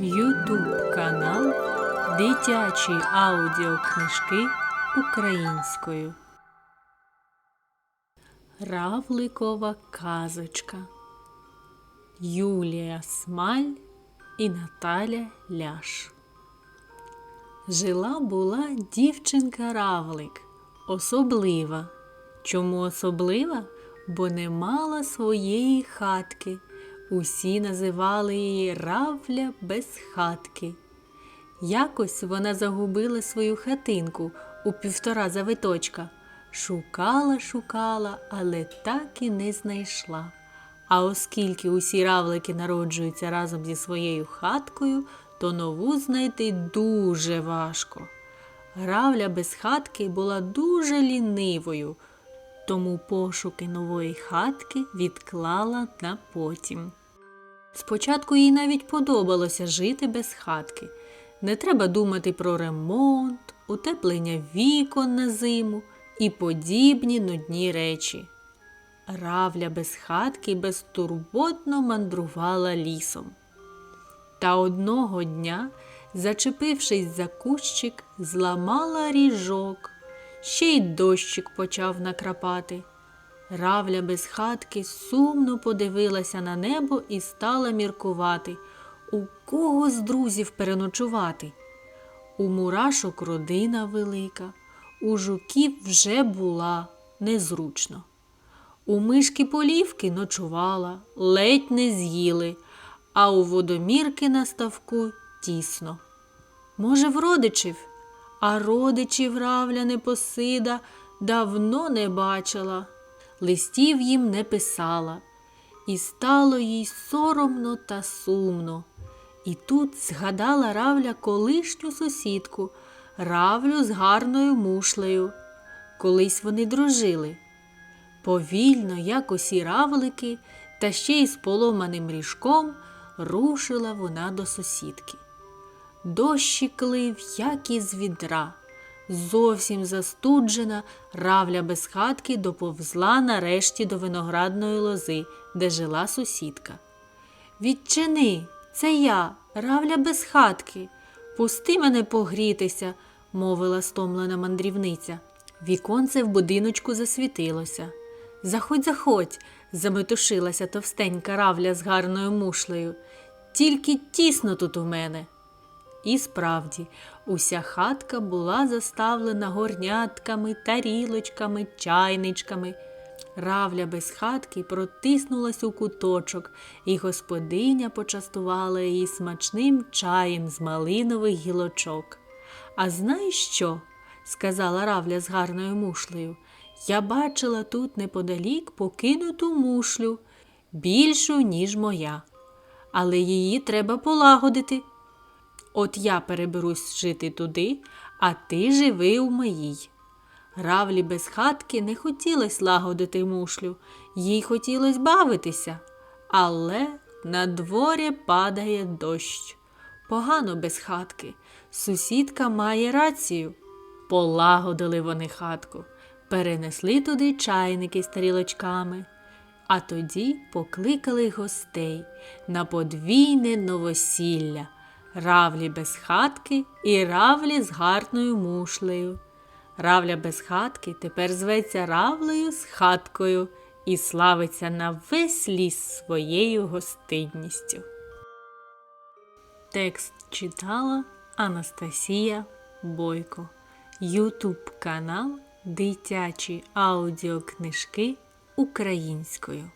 Ютуб канал Дитячі аудіокнижки українською. Равликова казочка Юлія Смаль і Наталя Ляш. Жила була дівчинка Равлик, особлива. Чому особлива? Бо не мала своєї хатки. Усі називали її Равля без хатки. Якось вона загубила свою хатинку у півтора завиточка. Шукала, шукала, але так і не знайшла. А оскільки усі равлики народжуються разом зі своєю хаткою, то нову знайти дуже важко. Равля без хатки була дуже лінивою, тому пошуки нової хатки відклала на потім. Спочатку їй навіть подобалося жити без хатки. Не треба думати про ремонт, утеплення вікон на зиму і подібні нудні речі. Равля без хатки безтурботно мандрувала лісом. Та одного дня, зачепившись за кущик, зламала ріжок, ще й дощик почав накрапати. Равля без хатки сумно подивилася на небо і стала міркувати, у кого з друзів переночувати. У мурашок родина велика, у жуків вже була незручно. У мишки полівки ночувала, ледь не з'їли, а у водомірки на ставку тісно. Може, в родичів, а родичів равля непосида давно не бачила, листів їм не писала, і стало їй соромно та сумно. І тут згадала равля колишню сусідку, равлю з гарною мушлею. Колись вони дружили. Повільно, як усі равлики, та ще й з поломаним ріжком, рушила вона до сусідки. Дощик лив, як із відра. Зовсім застуджена, равля без хатки доповзла нарешті до виноградної лози, де жила сусідка. Відчини, це я, равля без хатки. Пусти мене погрітися, мовила стомлена мандрівниця. Віконце в будиночку засвітилося. Заходь, заходь, заметушилася товстенька равля з гарною мушлею. Тільки тісно тут у мене. І справді, уся хатка була заставлена горнятками, тарілочками, чайничками. Равля без хатки протиснулась у куточок, і господиня почастувала її смачним чаєм з малинових гілочок. А знаєш що? сказала Равля з гарною мушлею. Я бачила тут неподалік покинуту мушлю, більшу, ніж моя. Але її треба полагодити. От я переберусь жити туди, а ти живи у моїй. Равлі без хатки не хотілось лагодити мушлю, їй хотілось бавитися. Але на дворі падає дощ. Погано без хатки. Сусідка має рацію. Полагодили вони хатку, перенесли туди чайники з тарілочками, а тоді покликали гостей на подвійне новосілля равлі без хатки і равлі з гарною мушлею. Равля без хатки тепер зветься равлею з хаткою і славиться на весь ліс своєю гостинністю. Текст читала Анастасія Бойко. Ютуб канал Дитячі аудіокнижки українською.